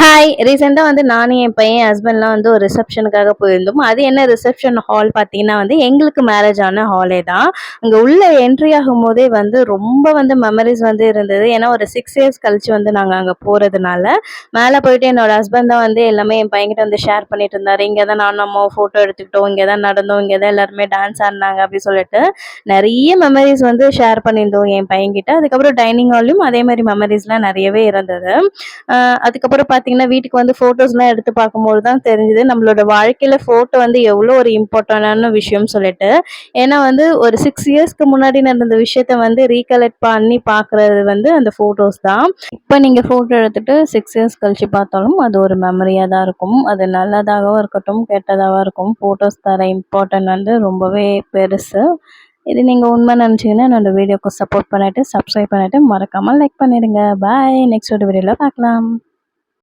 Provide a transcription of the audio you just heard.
Hi ரீசெண்டாக வந்து நானும் என் பையன் ஹஸ்பண்ட்லாம் வந்து ஒரு ரிசப்ஷனுக்காக போயிருந்தோம். அது என்ன ரிசப்ஷன் ஹால் பார்த்தீங்கன்னா வந்து எங்களுக்கு மேரேஜ் ஆன ஹாலே தான். அங்கே உள்ள என்ட்ரி ஆகும் போதே வந்து ரொம்ப வந்து மெமரிஸ் வந்து இருந்தது. ஏன்னா ஒரு சிக்ஸ் இயர்ஸ் கழிச்சு வந்து நாங்கள் அங்கே போகிறதுனால மேலே போயிட்டு என்னோட ஹஸ்பண்ட் தான் வந்து எல்லாமே என் பையன்கிட்ட வந்து ஷேர் பண்ணிட்டு இருந்தார். இங்கே தான் நான் நம்ம ஃபோட்டோ எடுத்துக்கிட்டோம். இங்கே தான் நடந்தோம். இங்கே தான் எல்லாருமே டான்ஸ் ஆடினாங்க அப்படின்னு சொல்லிட்டு நிறைய மெமரிஸ் வந்து ஷேர் பண்ணியிருந்தோம் என் பையன்கிட்ட. அதுக்கப்புறம் டைனிங் ஹால்லையும் அதே மாதிரி மெமரிஸ்லாம் நிறையவே இருந்தது. அதுக்கப்புறம் பார்த்து பார்த்தீங்கன்னா வீட்டுக்கு வந்து ஃபோட்டோஸ்லாம் எடுத்து பார்க்கும்போது தான் தெரிஞ்சுது. நம்மளோட வாழ்க்கையில் ஃபோட்டோ வந்து எவ்வளோ ஒரு இம்பார்ட்டண்டான விஷயம் சொல்லிட்டு. ஏன்னா வந்து ஒரு சிக்ஸ் இயர்ஸ்க்கு முன்னாடி நடந்த விஷயத்த வந்து ரீகலெக்ட் பண்ணி பார்க்குறது வந்து அந்த ஃபோட்டோஸ் தான். இப்போ நீங்கள் ஃபோட்டோ எடுத்துகிட்டு சிக்ஸ் இயர்ஸ் கழிச்சு பார்த்தாலும் அது ஒரு மெமரியாக தான் இருக்கும். அது நல்லதாகவும் இருக்கட்டும் கெட்டதாகவும் இருக்கும். ஃபோட்டோஸ் தர இம்பார்ட்டன்ட் வந்து ரொம்பவே பெருசு. இது நீங்கள் உண்மை நினச்சிங்கன்னா என்னோட வீடியோக்கு சப்போர்ட் பண்ணிவிட்டு சப்ஸ்கிரைப் பண்ணிவிட்டு மறக்காமல் லைக் பண்ணிடுங்க. பாய் நெக்ஸ்ட் ஒரு வீடியோவில் பார்க்கலாம்.